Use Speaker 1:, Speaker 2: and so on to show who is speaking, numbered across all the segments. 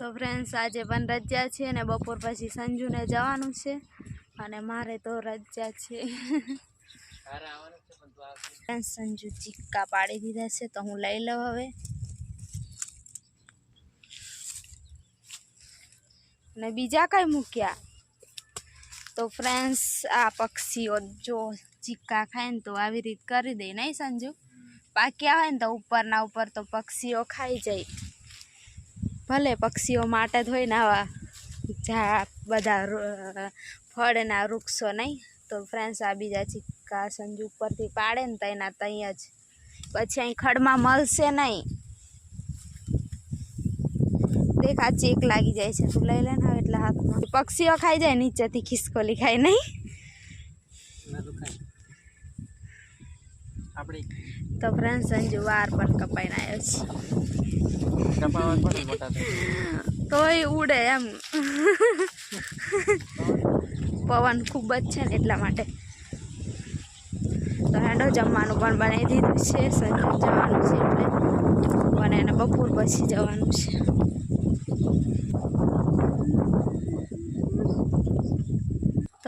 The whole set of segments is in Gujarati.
Speaker 1: તો ફ્રેન્ડ્સ આજે પણ રજા છે અને બપોર પછી સંજુને જવાનું છે. અને મારે તો રજા છે. ફ્રેન્ડ્સ સંજુ ચિક્કા પાડી દીધા છે, તો હું લઈ લઉં હવે. અને બીજા કાંઈ મૂક્યા? તો ફ્રેન્ડ્સ આ પક્ષીઓ જો ચિક્કા ખાય ને તો આવી રીત કરી દે, નહીં સંજુ? પાક્યા હોય ને તો ઉપરના ઉપર તો પક્ષીઓ ખાઈ જાય. ભલે પક્ષીઓ માટે જ હોય ને આવા જા બધા ફળના વૃક્ષો નહીં તો ફ્રેન્ડ્સ આ બીજા ચીકા સંજુ ઉપરથી પાડે ને તો એના ત્યાં જ. પછી અહીં ખડમાં મળશે નહીં. દેખ આ ચેક લાગી જાય છે તું લઈ લે ને હવે એટલે હાથમાં. પક્ષીઓ ખાઈ જાય નીચેથી ખિસકોલી ખાય નહીં. તો ફ્રેન્ડ સંજુ વાર પણ કપાઈને આવ્યો છે. તોય ઉડે એમ. પવન ખૂબ જ છે ને એટલા માટે. તો જમવાનું પણ બનાવી દીધું છે સર જવાનું છે એટલે. અને એને બપોર પછી જવાનું છે.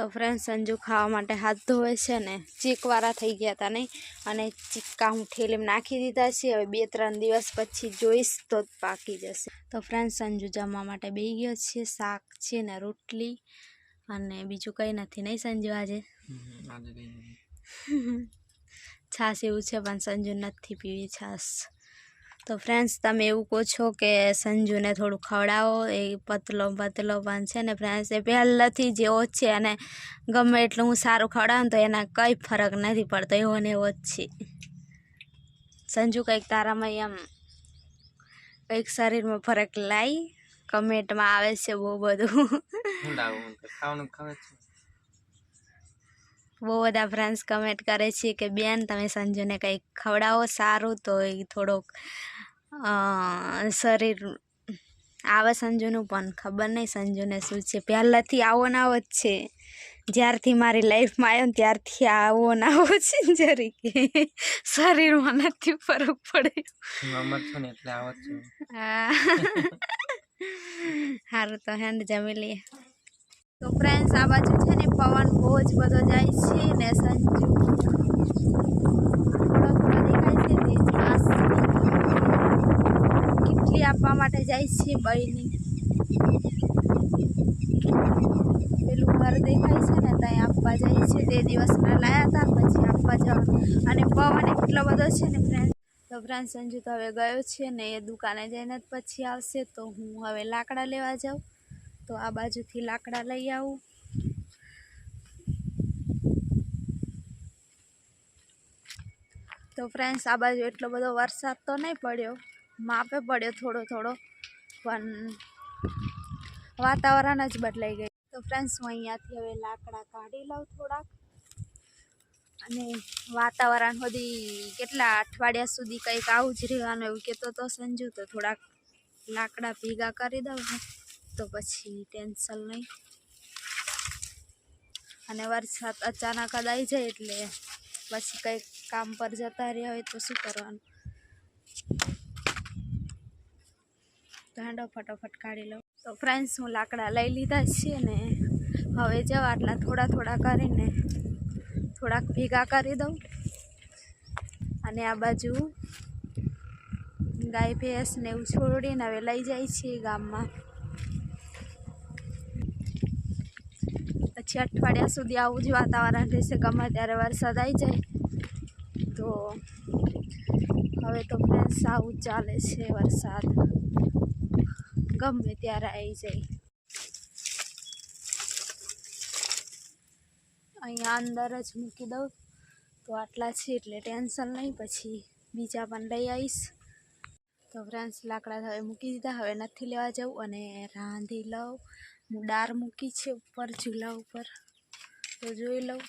Speaker 1: તો ફ્રેન્ડ સંજુ ખાવા માટે હાથ ધોવે છે ને ચીકવાળા થઈ ગયા હતા નહીં. અને ચીક્કા હું ઠેલીમાં નાખી દીધા છે. હવે બે ત્રણ દિવસ પછી જોઈશ તો જ પાકી જશે. તો ફ્રેન્ડ સંજુ જમવા માટે બે ગયો છે. શાક છે ને રોટલી અને બીજું કંઈ નથી. નહીં સંજુ આજે. છાશ એવું છે પણ સંજુ નથી પીવી છાશ. તો ફ્રેન્ડ્સ તમે એવું કહો છો કે સંજુને થોડું ખવડાવો એ પતલો પતલો પણ છે ને ફ્રેન્ડ્સ એ પહેલાંથી જેવો જ છે અને ગમે એટલું હું સારું ખવડાવું તો એના કંઈ ફરક નથી પડતો એવો ને એવો જ છે. સંજુ કંઈક તારામાં એમ કંઈક શરીરમાં ફરક લાવી કમેન્ટમાં આવે છે બહુ બધું. બહુ બધા ફ્રેન્ડ્સ કમેન્ટ કરે છે કે બેન તમે સંજુને કંઈક ખવડાવો સારું તો એ થોડોક શરીર આવે સંજુનું પણ ખબર નહીં સંજુને શું છે. પહેલાંથી આવો ને આવો જ છે. જ્યારથી મારી લાઈફમાં આવ્યો ને ત્યારથી આવો ને આવો છે જરી જરીકે. શરીરમાં નથી ફરક પડે
Speaker 2: હું અમર છું ને એટલે આવો જ છું.
Speaker 1: સારું તો હેન્ડ જમી લઈએ. તો ફ્રેન્ડ્સ આ બાજુ છે ને પવન બહુ જ બધો જાય છે ને સંજુ થોડો થોડો દેખાય છે તે છાસ આપવા માટે જાય છે બળીની. પેલું ઘર દેખાય છે ને, ત્યાં આપવા જાય છે. તે દિવસના લાયા હતા, પછી આપવા જવા અને પવન એટલો બધો છે ને ફ્રેન્ડ તો ફ્રેન્ડ સંજુ તો હવે ગયો છે ને, એ દુકાને જઈને જ પછી આવશે. તો હું હવે લાકડા લેવા જાઉં. તો આ બાજુથી લાકડા લઈ આવું. તો ફ્રેન્ડ્સ આ બાજુ એટલો બધો વરસાદ તો નહીં પડ્યો. માપે પડ્યો થોડો થોડો, પણ વાતાવરણ જ બદલાઈ ગયું. તો ફ્રેન્ડ્સ હું અહીંયાથી હવે લાકડા કાઢી લઉં થોડાક. અને વાતાવરણ સુધી કેટલા અઠવાડિયા સુધી કંઈક આવું જ રહેવાનું એવું કહેતો તો સંજુ, તો થોડાક લાકડા ભેગા કરી દઉં તો પછી ટેન્શન નહીં. અને વરસાદ અચાનક જ આવી જાય એટલે પછી કંઈક કામ પર જતા રહ્યા હોય તો શું કરવાનું? તો હેંડો ફટાફટ કાઢી લઉં. તો ફ્રેન્ડ્સ હું લાકડા લઈ લીધા છીએ ને હવે જવા આટલા થોડા થોડા કરીને થોડાક ભેગા કરી દઉં. અને આ બાજુ ગાય, ભેંસ ને એવું છોડીને હવે લઈ જાય છે ગામમાં. પછી અઠવાડિયા સુધી આવું જ વાતાવરણ રહેશે, ગમે ત્યારે વરસાદ આવી જાય. તો હવે તો ફ્રેન્ડ્સ આવું ચાલે છે વરસાદ. ગમે ત્યારે આવી જાય. અહીંયા અંદર જ મૂકી દઉં. તો આટલા છે એટલે ટેન્શન નહીં. પછી બીજા પણ લઈ આવીશ. તો ફ્રેન્ડ્સ લાકડા હવે મૂકી દીધા. હવે નથી લેવા જવું. અને રાંધી લઉં. હું ડાર મૂકી છે ઉપર, ચૂલા ઉપર. તો જોઈ લઉં.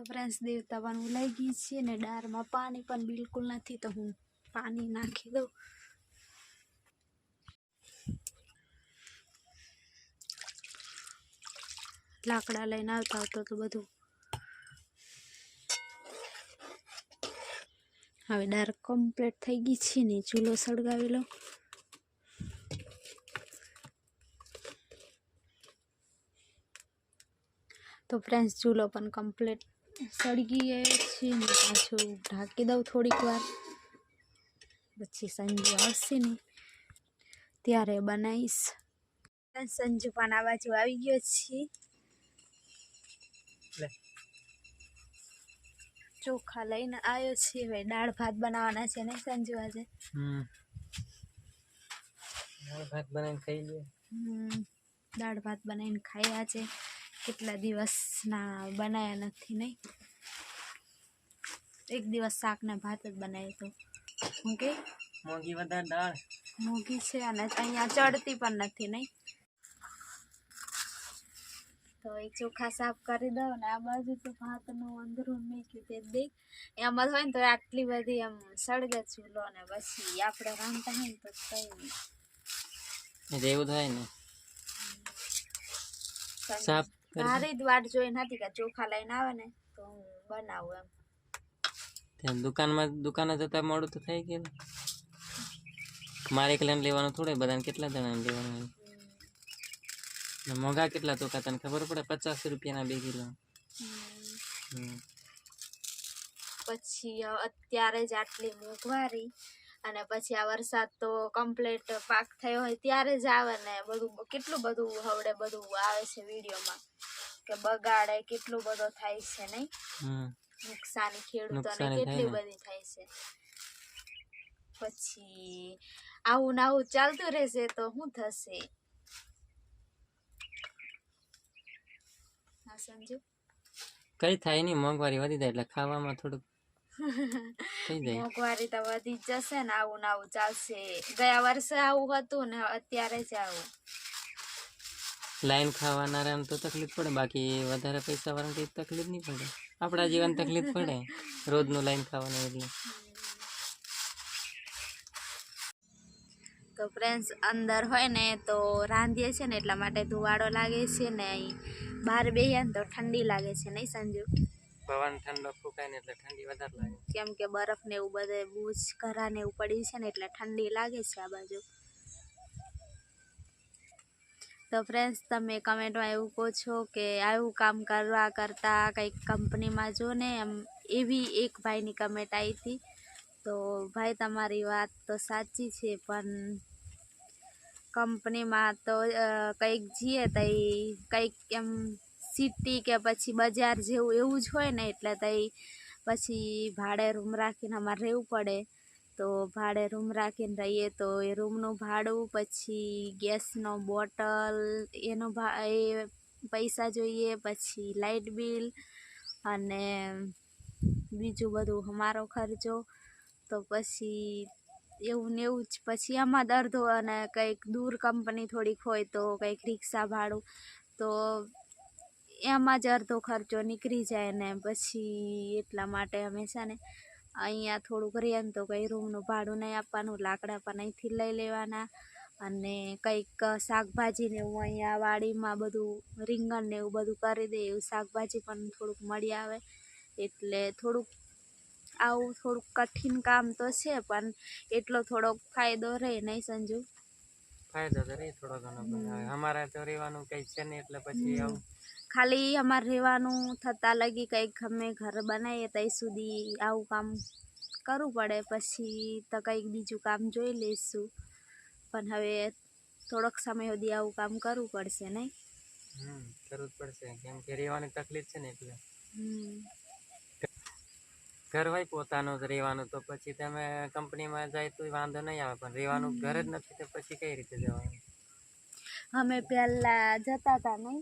Speaker 1: તો ફ્રેન્ડ્સ દેવતા પણ હું લઈ ગઈ છે ને દાળમાં પાણી પણ બિલકુલ નથી તો હું પાણી નાખી દઉં. લાકડા લઈને આવતા આવતો તો બધું હવે ડાર કમ્પ્લીટ થઈ ગઈ છે ને ચૂલો સળગાવેલો તો ફ્રેન્ડ્સ ચૂલો પણ કમ્પ્લીટ સળગી ગયો છે ને પાછું ઢાંકી દઉં થોડીક વાર. પછી સંજુ આવશે ને ત્યારે બનાવીશ. સંજુ પણ આ બાજુ આવી ગયો છે. ચોખા લઈને આવ્યો છે. હવે દાળ ભાત બનાવવાના છે ને સંજુ આજે.
Speaker 2: હમ. દાળ ભાત બનાવીને ખાઈ લે.
Speaker 1: હમ, દાળ ભાત બનાવીને ખાયા છે કેટલા દિવસના બનાવ્યા નથી નહીં. એક દિવસ શાક ને ભાત જ બનાવ્યો તો હું કે?
Speaker 2: મોંઘી વધારે દાળ.
Speaker 1: મોંઘી છે અને અહીંયા ચડતી પણ નથી નહીં. તો એ ચોખા સાફ કરી દઉં ને આ બાજુ તો ભાતનું અંદરું મૂક્યું તે દેખ એમાં હોય ને તો આટલી બધી એમ સળગે ચૂલો ને પછી આપણે રાંધતા હોય ને તો કઈ નહીં
Speaker 2: એવું થાય ને. સાફ
Speaker 1: મારી જ વાટ જોઈ નથી કે ચોખા લઈને આવે ને તો હું બનાવું એમ.
Speaker 2: ત્યાં દુકાનમાં દુકાને જતા મોડું તો થઈ ગયું. મારે એકલાને લેવાનું થોડે બધાને કેટલા જણાને લેવાનું ને મોંઘા કેટલા તો તને ખબર પડે? પચાસ રૂપિયાના બે કિલો.
Speaker 1: પછી અત્યારે જ આટલી મોંઘવારી અને પછી આ વરસાદ તો કમ્પ્લીટ પાક થયો હોય ત્યારે જ આવે ને બધું કેટલું બધું હવડે બધું આવે છે વિડીયોમાં. કે બગાડે કેટલું બધો થાય છે નહીં? નુકસાની ખેડૂતોને કેટલી બધી થાય છે. પછી આવું ને આવું ચાલતું રહેશે તો શું થશે?
Speaker 2: કઈ થાય નહીં મોંઘવારી વધી જાય એટલે ખાવામાં થોડુંક
Speaker 1: મોંઘવારી તો વધી જશે ને આવું ને આવું ચાલશે. ગયા વર્ષે આવું હતું ને અત્યારે જ આવું.
Speaker 2: લાઈન ખાવાના તો તકલીફ પડે. બાકી વધારે પૈસા વાળા તકલીફ નહીં પડે. આપણા જીવન તકલીફ પડે રોજનું લાઈન ખાવાનું એટલે.
Speaker 1: તો ફ્રેન્ડ્સ અંદર હોય ને તો રાંધીએ છે ને એટલા માટે ધુવાડો લાગે છે ને અહીં બહાર બેહીએ ને તો ઠંડી લાગે છે નહીં સંજુ?
Speaker 2: પવન ઠંડો ફૂંકાય ને એટલે ઠંડી વધારે લાગે.
Speaker 1: કેમ કે બરફ ને એવું બધે બહુ જ ઘરા ને એવું પડી છે ને એટલે ઠંડી લાગે છે આ બાજુ. તો ફ્રેન્ડ્સ તમે કમેન્ટમાં એવું કહો છો કે આવું કામ કરવા કરતાં કંઈક કંપનીમાં જો ને એમ, એવી એક ભાઈની કમેન્ટ આવી હતી. તો ભાઈ, તમારી વાત તો સાચી છે, પણ કંપનીમાં તો કંઈક જઈએ તો કંઈક એમ સિટી કે પછી બજાર જેવું એવું જ હોય ને એટલે તઈ પછી ભાડે રૂમ રાખીને અમારે રહેવું પડે. તો ભાડે રૂમ રાખીને રહીએ તો એ રૂમનું ભાડું, પછી ગેસનો બોટલ, એનો ભા, એ પૈસા જોઈએ, પછી લાઇટ બિલ અને બીજું બધું અમારો ખર્ચો. તો પછી એવું ને એવું જ. પછી આમાં અડધો અને કંઈક દૂર કંપની થોડીક હોય તો કંઈક રિક્ષા ભાડું. તો એમાં જ અડધો ખર્ચો નીકળી જાય ને પછી એટલા માટે હંમેશા ને અહીંયા થોડુંક રેન તો કંઈ રૂમનું ભાડું નહીં આપવાનું, લાકડા પણ અહીંથી લઈ લેવાના. અને કંઈક શાકભાજી ને એવું અહીંયા વાડીમાં બધું રીંગણ ને એવું બધું કરી દે, એવું શાકભાજી પણ થોડુંક મળી આવે. એટલે થોડુંક આવું થોડુંક કઠિન કામ તો છે, પણ એટલો થોડોક ફાયદો રહે નહીં સંજુ.
Speaker 2: ફાયદો તો રહી થોડો ઘણો અમારે તો રહેવાનું કઈ છે નહીં એટલે પછી આવું.
Speaker 1: ખાલી અમારે રહેવાનું થતાં લગી કંઈક અમે ઘર બનાવીએ ત્યાં સુધી આવું કામ કરવું પડે પછી તો કંઈક બીજું કામ જોઈ લઈશું. પણ હવે થોડોક સમય સુધી આવું કામ કરવું પડશે નહીં?
Speaker 2: કરવું જ પડશે કેમ કે રહેવાની તકલીફ છે ને એટલે.
Speaker 1: હમ.
Speaker 2: ઘર હોય પોતાનું જ રહેવાનું તો પછી તમે કંપનીમાં જાય તો વાંધો નહીં આવે પણ રહેવાનું ઘર જ નથી તો પછી કઈ રીતે જવાનું?
Speaker 1: અમે પહેલા જતા હતા નહીં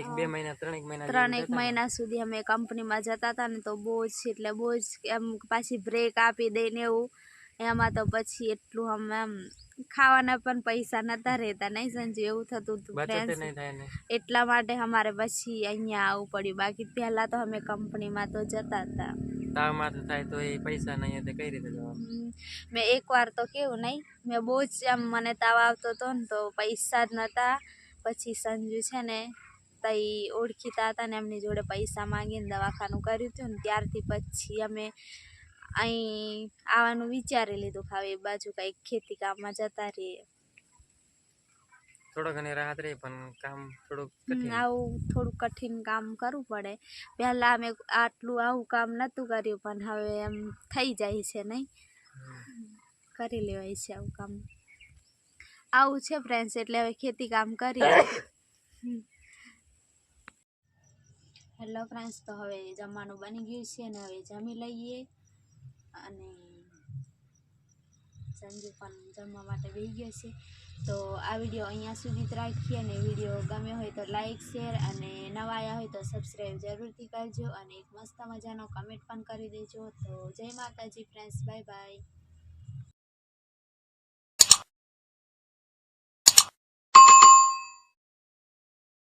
Speaker 2: એક બે મહિના ત્રણેક મહિના ત્રણ એક
Speaker 1: મહિના સુધી અમે કંપનીમાં જતા હતા ને તો બહુ જ એટલે બહુ જ એમ પાછી બ્રેક આપી દઈને એવું. એમાં તો પછી એટલું અમે એમ ખાવાના પણ પૈસા નતા રહેતા નહીં સંજુ? એવું થતું હતું એટલા માટે અમારે પછી અહીંયા આવવું પડ્યું. બાકી પહેલાં તો અમે કંપનીમાં તો જતા હતા
Speaker 2: તાવ માથું થાય તો એ પૈસા નહીં તો કઈ રીતે જવાનું?
Speaker 1: મેં એકવાર તો કેવું નહીં, મેં બહુ જ આમ મને તાવ આવતો હતો ને તો પૈસા જ નહોતા. પછી સંજુ છે ને, તઈ ઓળખીતા હતા ને એમની જોડે પૈસા માંગીને દવાખાનું કર્યું હતું ને ત્યારથી પછી અમે અહીં આવવાનું વિચારી લીધું ખાવ એ બાજુ કંઈક ખેતી કામમાં જતા રહીએ.
Speaker 2: થોડો ઘણી રાહત રહી પણ કામ થોડુંક કઠિન.
Speaker 1: આવું થોડું કઠિન કામ કરવું પડે. પહેલાં અમે આટલું આવું કામ નહોતું કર્યું પણ હવે એમ થઈ જાય છે નહીં? કરી લેવાય છે આવું કામ. આવું છે ફ્રેન્ડ્સ એટલે હવે ખેતી કામ કરીએ. હેલો ફ્રેન્ડ્સ તો હવે જમવાનું બની ગયું છે અને હવે જમી લઈએ. અને સંજુ પણ જમવા માટે બેહી ગયો છે. તો આ વીડિયો અહીંયા સુધી જ રાખીએ અને વીડિયો ગમ્યો હોય તો લાઇક શેર અને નવા આવ્યા હોય તો સબસ્ક્રાઈબ જરૂરથી કરજો અને એક મસ્ત મજાનો કમેન્ટ પણ કરી દેજો. તો જય માતાજી ફ્રેન્ડ્સ બાય બાય